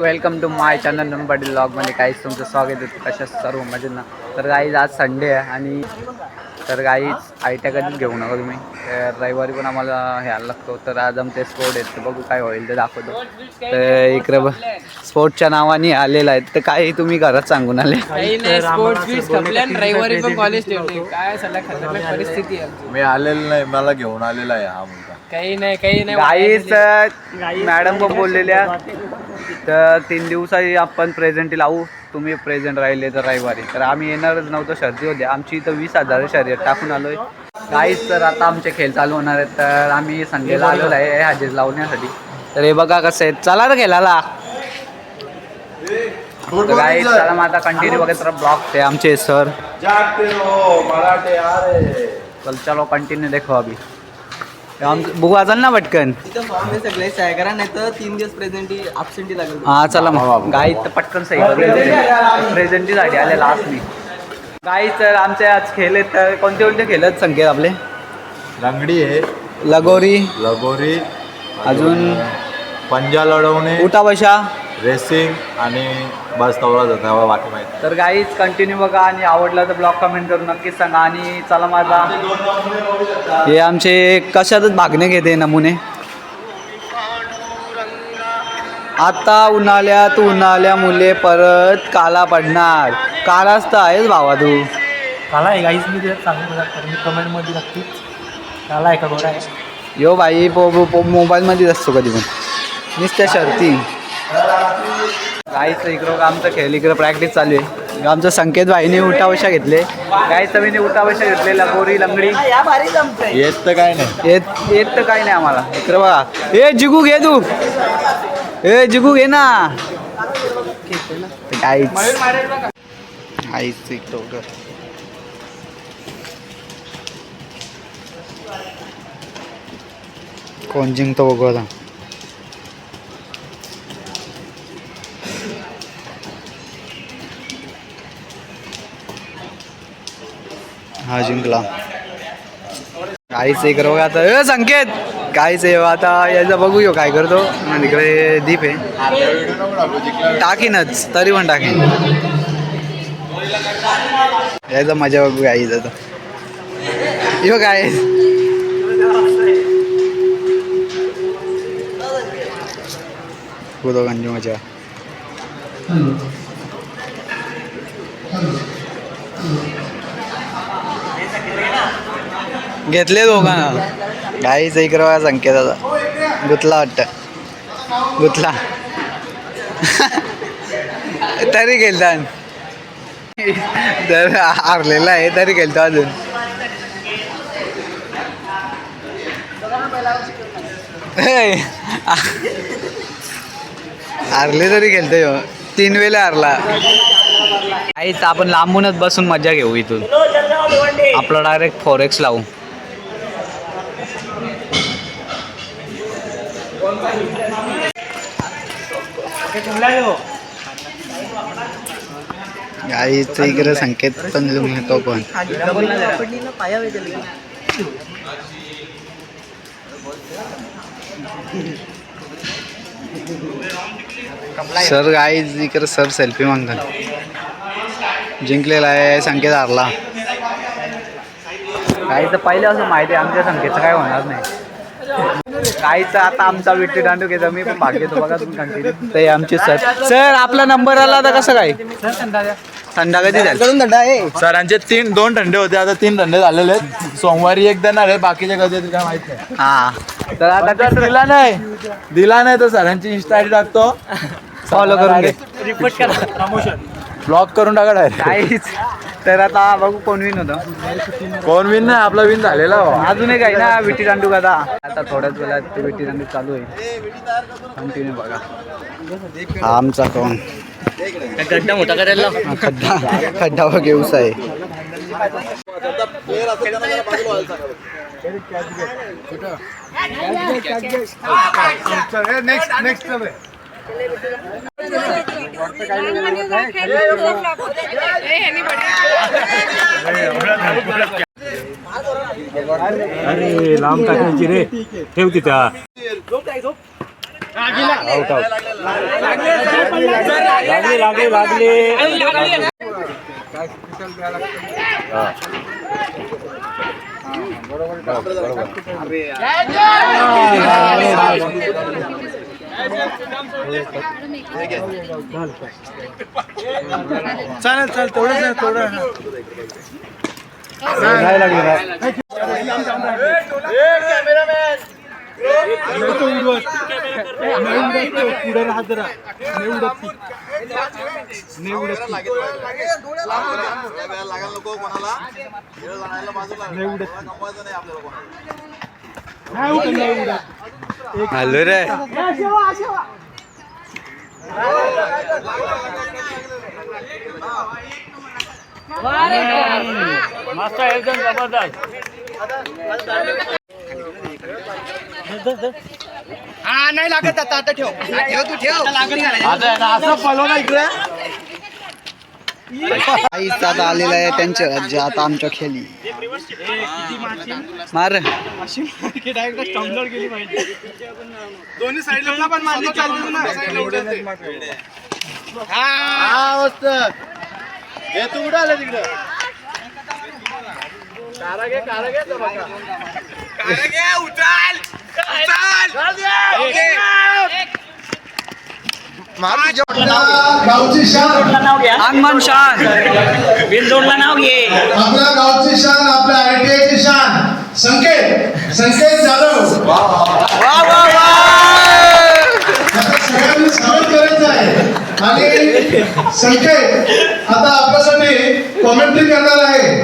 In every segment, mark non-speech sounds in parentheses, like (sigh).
Welcome to my channel number ब्लॉगमध्ये काहीच तुमचं स्वागत आहे. कशा सर्व? मजेत ना? तर गाईज आज संडे आहे आणि तर गाईच आयट्या कधीच घेऊ नका तुम्ही. तर रविवारी पण आम्हाला हे आणायला लागतो. तर आज आमचे स्पोर्ट आहेत. तर बघू काय होईल ते दाखवतो. तर इकडे स्पोर्टच्या नावाने आलेलं आहे. तर काही तुम्ही घरात सांगून आले? रविवारी पण कॉलेज ठेवले. काय सगळ्या खतरनाक परिस्थिती आहे. आमची. मी आलेलो नाही. मला घेऊन आलेला आहे हा मुलगा. काही नाही काही नाही गाईच मॅडम पण बोललेल्या. तर तीन दिवसाही आपण प्रेझेंट लावू तुम्ही प्रेझेंट राहिले तर रविवारी. तर आम्ही येणारच नव्हतो शर्दी होते. आमची इथं वीस हजार शर्यत टाकून आलोय. गाईच तर आता आमचे खेळ चालू होणार आहेत. तर आम्ही संडेला आलेलो आहे. हजेर लावण्यासाठी. तर हे बघा कसं आहे. चला तर गाईच चला मग आता कंटिन्यू बघत तर ब्लॉग ते आमचे सर जागते हो चल चलो कंटिन्यू देखो अभी. आम बघू असेल ना पटकन. तिथं फॉर्म हे सगळे सह्या करा नाही तर तीन दिवस प्रेझेंटी absentee लागेल हा चला मग. गाई तर पटकन सही प्रेझेंटीसाठी आले लास्ट मी. गाई तर आमचे आज खेळ आहेत तर कोणते कोणते खेळ आहेत संकेत आपले? लंगडी आहे. लगोरी. लगोरी. अजून? पंजा लढवणे. उठा बशा. रेसिंग आणि बस तवला जाता बाकी माहिती तर गाईच कंटिन्यू बघा आणि आवडला तर ब्लॉग कमेंट करून नक्कीच सांगा. आणि चला माझा. हे आमचे कशातच भागणे घेते नमुने. आता उन्हाळ्यात उन्हाळ्या मुले परत काला पडणार. कालाच तर आहेच भावा तू. काला आहे गाईच मी ते सांगू मी कमेंटमध्ये नक्कीच काला आहे का गोरा आहे? यो भाई पो पो- पो मोबाईलमध्येच असतो कधी पण. नुसत्या शर्ती. गाईचं इकडं आमचं खेळ इकडं प्रॅक्टिस चालू आहे. आमचं संकेत भाईने उठावशा घेतले. गाईचं मीने उठावशा घेतले लगोरी लंगडी. या भारी जमतंय. येत तर काय नाही. येत येत तर काही नाही आम्हाला. इकडं बघा. ए जिगू घे तू. ए जिगू घे ना. कोण जिंकतो बघू आता. हा जिंकला. काहीच एक बघा आता ए संकेत! काहीच आहे आता याचा बघू यो काय करतो. आणि तिकडे दीप आहे. टाकीनच तरी पण टाकीन. यायचा मजा बघू गाईच आता. यो काय? दोघांची मजा. घेतले दोघांना. गाईच इकडं बघा संकेताचा. गुतला वाटतं. गुतला. (laughs) तरी गेलता तर हारलेला आहे तरी गेलतो अजून. हे, हारले तरी गेलतो ह्यो. तीन वेळा हारला. काहीच आपण लांबूनच बसून मजा घेऊ इथून. आपलं डायरेक्ट फॉरेक्स लावू. गाईचं इकडे संकेत पण लिहून येतो पण सर गाईज इकडे सर सेल्फी मागतात. जिंकलेला आहे संकेत हारला. काहीच पहिले असं माहिती आहे आमच्या संकेतचं काय होणार नाही. काहीच आता आमचा विट्टी दांडू घेतो. मी पण भाग घेतो. बघा तुम्ही कंटिन्यू ते आमचे सर सर आपला नंबर आला तर कसं काय? थंडा कधी झाला? करून दंडा आहे. सरांचे तीन दोन थंडे होते. आता तीन थंडे झालेले आहेत. सोमवारी एक देणार आहे. बाकीचे कधी येतील काय माहीत नाही. हा. तर आता जर दिला नाही. दिला नाही तर सरांची इंस्टा आयडी टाकतो. फॉलो करून घे. रिपोर्ट करा. प्रमोशन ब्लॉक करून टाका. काहीच. तर आता बघू कोण विन होतं. कोण विन नाही आपला विन झालेला हो. अजून एक आहे ना विटी दांडू कदा आता थोड्याच वेळात विटी दांडू चालू आहे कंटिन्यू बघा. हा आमचा कोण? गड्डा मोठा करायला हा, खड्डा खड्डा घेऊस आहे. अरे लांब टाकायची रे. ठेव तिथं. लागली लागली लागली. चालेल चालेल तेवढंच नाही तेवढं नाही लागली. राहत जरा नाही उडत ती. नाही उडत ती. नाही उडत ती. नाही उडत, नाही उडत. हॅलो रे मस्त एकदम जबरदस्त आता आहे ना, असं पळव ना इकडे आईच आता आलेला आहे त्यांच्या राज्य आता आमच्या खेळी. मार. दोन्ही साईडला पण मारली चालू ना. साईडला उडत नाही. हा. मस्त हे तू कुठं आलं तिकडं? कारा घे कारा घे तो बघा. कारा घे उचल उचल. मार तुझ्या गावची शान. अंगमान शान. बिनजोडला नाव घे. आपल्या गावची शान आपल्या आयटीआयची शान. संकेत. संकेत जाधव. वा वा वा. सगळ्यांनी स्वागत करायचं आहे. आणि संकेत आता आपल्यासाठी कॉमेंट्री करणार आहे.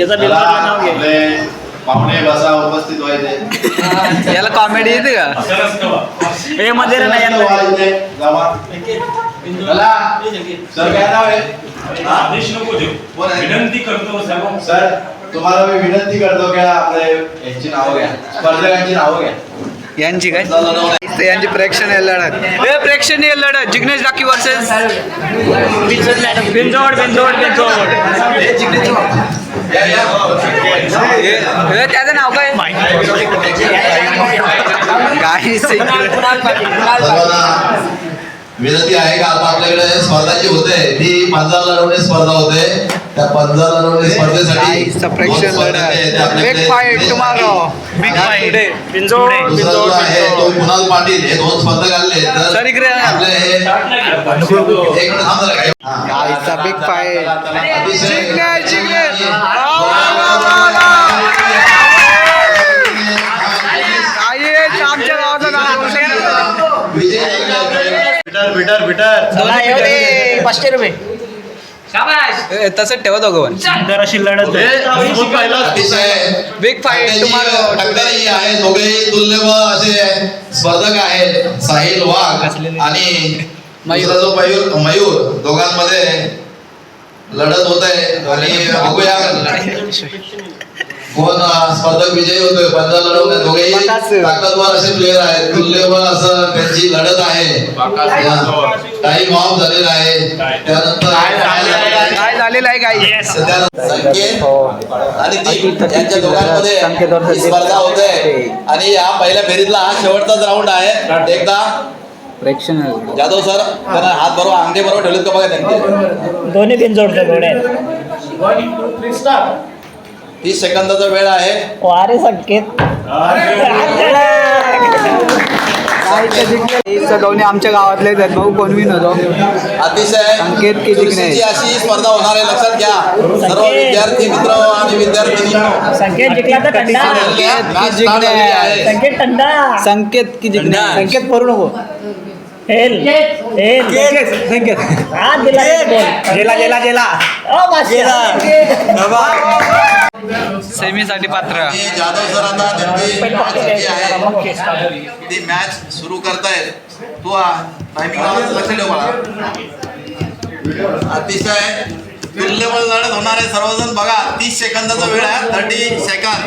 याचा बिनजोडला नाव घे. पाहुणे बसा उपस्थित व्हायचे. याला कॉमेडी येते का? हे मध्ये नाही चला. सर काय नाव आहे? आदेश नको देऊ? विनंती करतो सर तुम्हाला मी विनंती करतो की आपले यांची नावं घ्या. स्पर्धकांची नावं घ्या. यांची काय? ते यांची प्रेक्षणीय लढत. हे प्रेक्षणीय लढत जिग्नेश डाकी वर्सेस या, या. हे त्याचं नाव काय? काही विनंती आहे का आता आपल्याकडे स्पर्धा जी होते. ती पंजाब लढवणे स्पर्धा होते. त्या पंजाब लढवणे स्पर्धेसाठी ते कुणाल पाटील. हे दोन स्पर्धक आले. तर सर इकडे या. आपले हे एक मिनिट थांब जरा काही. हा. गाईचा बिग फाईट अतिशय- जिंकणे, जिंकणे. वा, वा, वा, वा, वा. गाईच आमच्या गावाचं नाव विजय बिटर बिटर बिटर पाचशे रुपये. ए, ठेवा दोघं जराशी लढत बिग फाईट टुमारो टक्करही आहे. दोघेही तुल्यबळ असे स्पर्धक आहेत. साहिल वाघ आणि मयूर. दुसरा जो मयूर मयूर. दोघांमध्ये लढत होत आहे आणि बघूया. कोण स्पर्धक विजयी होतोय. पंजाब लढवणे दोघेही. ताकदवर असे प्लेअर आहेत. तुल्यबळ असं त्यांची लढत आहे. टाइम ऑफ झालेला आहे. त्यानंतर काय झालेलं आहे? आणि दोघांमध्ये ही स्पर्धा होते आणि या पहिल्या फेरीतला हा शेवटचाच राऊंड आहे. एकदा प्रेक्षणीय जाधव सर त्यांना हात बरोबर अंगठे बरोबर ठेवलेत का बघा त्यांचे? दोन्ही घोडे आहेत. तीस सेकंदाचा वेळ आहे. वारे संकेत. दोन्ही आमच्या गावातलेच आहेत. भाऊ कोण विन होतो? अतिशय संकेत की जिंकणे. अशी स्पर्धा होणार आहे. लक्षात घ्या. सर्व विद्यार्थी मित्र आणि विद्यार्थिनी. संकेत जिंकला तर स्टार्ट झालेली आहे संकेत थंडा संकेत की जिंकणे. संकेत करू नको. हेल हेल संकेत हा दिला गेला गेला गेला सेमी साठी पात्र. जाधव सरांना ती मॅच सुरू करतायत. तू टायमिंग लक्ष ठेव मला अतिशय तुल्यबळ लढत होणार आहे सर्वजण बघा. तीस सेकंदाचा वेळ आहे. थर्टी सेकंद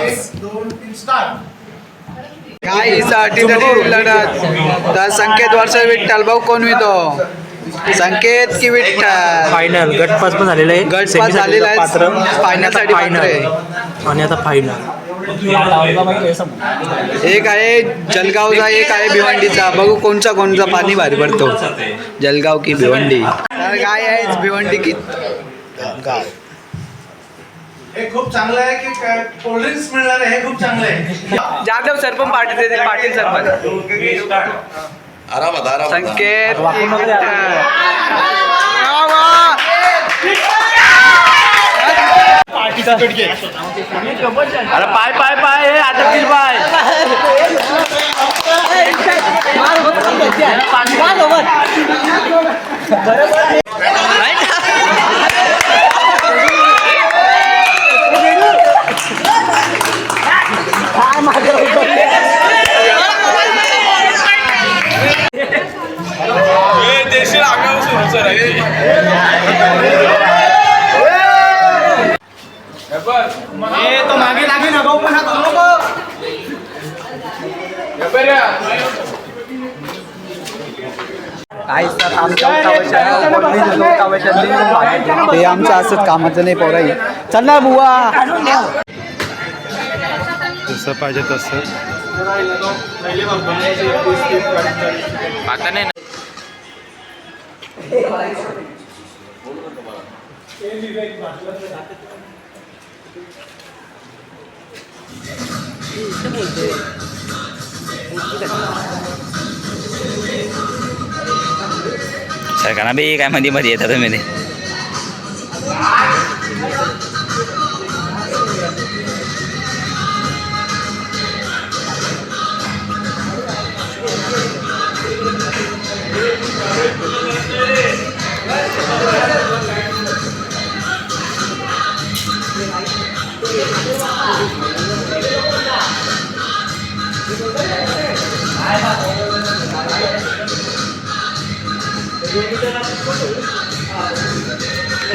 तरी लढत तर संकेत वर्ष विठ्ठल भाऊ कोण वितो? संकेत की विठ्ठल? फायनल गट पास पण झालेलं आहे. गट पाससाठी झालेला आहे. पात्र. Final साठी पात्र आहे. आणि आता फायनल एक आहे जलगावचा एक आहे भिवंडीचा. बघू कोणचा कोणचा पाणी भारी पडतो. जलगाव की भिवंडी. काय आहे? भिवंडी की हे खूप चांगलं आहे की कोल्ड्रिंक्स मिळणार आहे हे खूप चांगलं आहे. जाधव सर पण पाटील पाटील सर पण. आरामात आरामात. संकेत. अरे पाय पाय पाय हे अटकतील पाय. काही सर आमच्या उठा वर्षात ते आमचं असंच कामाचं नाही पोराई चल ना बुवा. जसं पाहिजे तसं. सरकारना बी काय मध्ये मध्ये येतात तुम्ही ते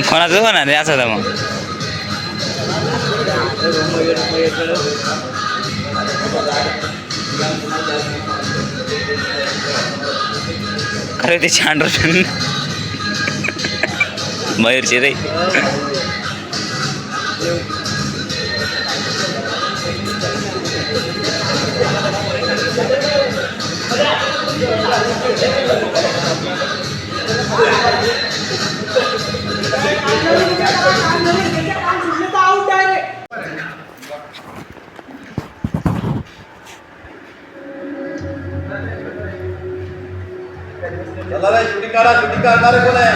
कोणाचं होणार रे असं तर मग. अरे ते छान रचन मयूरचे रे. चला रे शूटिंग करा शूटिंग करणारे कोण आहे